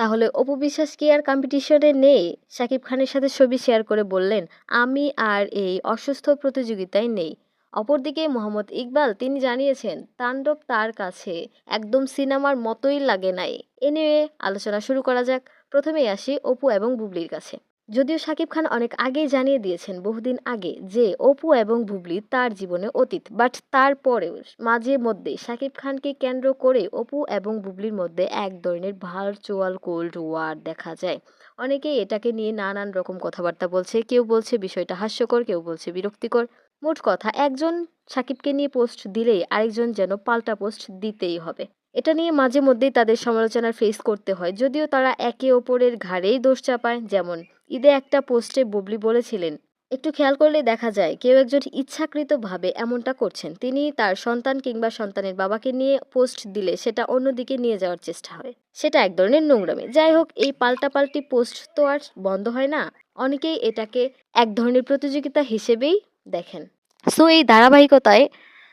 তাহলে অপু বিশ্বাস কি আর কম্পিটিশনে নেই? শাকিব খানের সাথে ছবি শেয়ার করে বললেন, আমি আর এই অসুস্থ প্রতিযোগিতায় নেই। অপরদিকে মোহাম্মদ ইকবাল, তিনি জানিয়েছেন, তাণ্ডব তার কাছে একদম সিনেমার মতোই লাগে নাই। এ নিয়ে আলোচনা শুরু করা যাক। প্রথমেই আসি অপু এবং বুবলির কাছে। যদিও শাকিব খান অনেক আগেই জানিয়ে দিয়েছেন বহুদিন আগে যে অপু এবং বুবলি তার জীবনে অতীত, বাট তারপরেও মাঝে মধ্যে শাকিব খানকে কেন্দ্র করে অপু এবং বুবলির মধ্যে এক ধরনের ভার্চুয়াল কোল্ড ওয়ার দেখা যায়। অনেকেই এটাকে নিয়ে নানান রকম কথাবার্তা বলছে, কেউ বলছে বিষয়টা হাস্যকর, কেউ বলছে বিরক্তিকর। মোট কথা, একজন সাকিবকে নিয়ে পোস্ট দিলেই আরেকজন যেন পাল্টা পোস্ট দিতেই হবে। এটা নিয়ে মাঝে মধ্যেই তাদের সমালোচনার ফেস করতে হয়, যদিও তারা একে অপরের ঘাড়েই দোষ চাপায়, যেমন ঈদে একটা পোস্টে বুবলি বলেছিলেন, একটু খেয়াল করলে দেখা যায়, কেউ একজন ইচ্ছাকৃতভাবে এমনটা করছেন। তিনি তার সন্তান কিংবা সন্তানের বাবাকে নিয়ে পোস্ট দিলে সেটা অন্যদিকে নিয়ে যাওয়ার চেষ্টা হয়। সেটা এক ধরনের নোংরামি। যাই হোক, এই পাল্টাপাল্টি পোস্ট তো আর বন্ধ হয় না। অনেকেই এটাকে এক ধরনের প্রতিযোগিতা হিসেবেই দেখেন। সো এই ধারাবাহিকতায়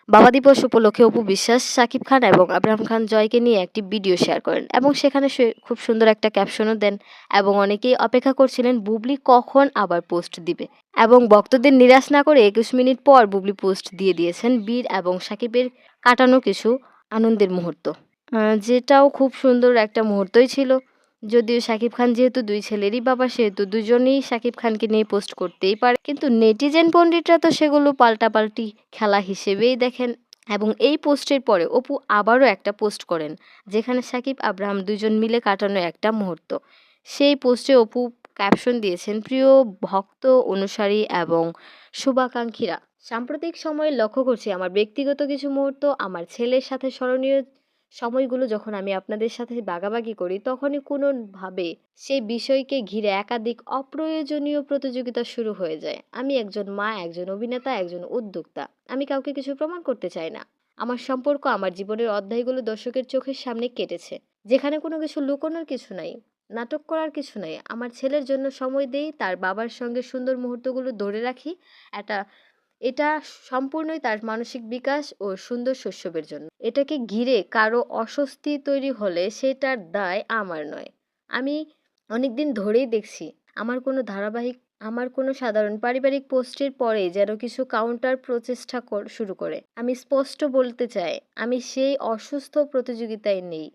বাবা দিবস উপলক্ষে অপু বিশ্বাস শাকিব খান এবং আব্রাহাম খান জয়কে নিয়ে একটি ভিডিও শেয়ার করেন এবং সেখানে খুব সুন্দর একটা ক্যাপশনও দেন এবং অনেকেই অপেক্ষা করছিলেন বুবলি কখন আবার পোস্ট দিবে এবং ভক্তদের নিরাশ না করে একুশ মিনিট পর বুবলি পোস্ট দিয়ে দিয়েছেন বীর এবং সাকিবের কাটানো কিছু আনন্দের মুহূর্ত। যেটাও খুব সুন্দর একটা মুহূর্তই ছিল। যদিও শাকিব খান যেহেতু দুই ছেলেরই বাবা, সেহেতু দুজনেই শাকিব খানকে নিয়ে পোস্ট করতেই পারে। কিন্তু নেটিজেন পণ্ডিতরা তো সেগুলো পাল্টাপাল্টি খেলা হিসেবেই দেখেন এবং এই পোস্টের পরে অপু আবারও একটা পোস্ট করেন, যেখানে সাকিব আব্রাহাম দুজন মিলে কাটানো একটা মুহূর্ত। সেই পোস্টে অপু ক্যাপশন দিয়েছেন, প্রিয় ভক্ত অনুসারী এবং শুভাকাঙ্ক্ষীরা, সাম্প্রতিক সময়ে লক্ষ্য করছি আমার ব্যক্তিগত কিছু মুহূর্ত, আমার ছেলের সাথে স্মরণীয় সময়গুলো যখন আমি আপনাদের সাথে বাগাবাগি করি, তখনই কোনোভাবে সেই বিষয়কে ঘিরে একাধিক অপ্রয়োজনীয় প্রতিযোগিতা শুরু হয়ে যায়। আমি একজন মা, একজন অভিনেতা, একজন উদ্যোক্তা। আমি কাউকে কিছু প্রমাণ করতে চাই না। আমার সম্পর্ক, আমার জীবনের অধ্যায়গুলো দর্শকের চোখের সামনে কেটেছে। যেখানে কোনো কিছু লুকোনোর কিছু নাই, নাটক করার কিছু নাই। আমার ছেলের জন্য সময় দেই, তার বাবার সঙ্গে সুন্দর মুহূর্তগুলো ধরে রাখি। এটা এটা সম্পূর্ণই তার মানসিক বিকাশ ও সুন্দর শৈশবের জন্য। এটাকে ঘিরে কারও অস্বস্তি তৈরি হলে সেটার দায় আমার নয়। আমি অনেকদিন ধরেই দেখছি, আমার কোনো ধারাবাহিক, আমার কোনো সাধারণ পারিবারিক পোস্টের পরে যেন কিছু কাউন্টার প্রচেষ্টা শুরু করে। আমি স্পষ্ট বলতে চাই, আমি সেই অসুস্থ প্রতিযোগিতায় নেই।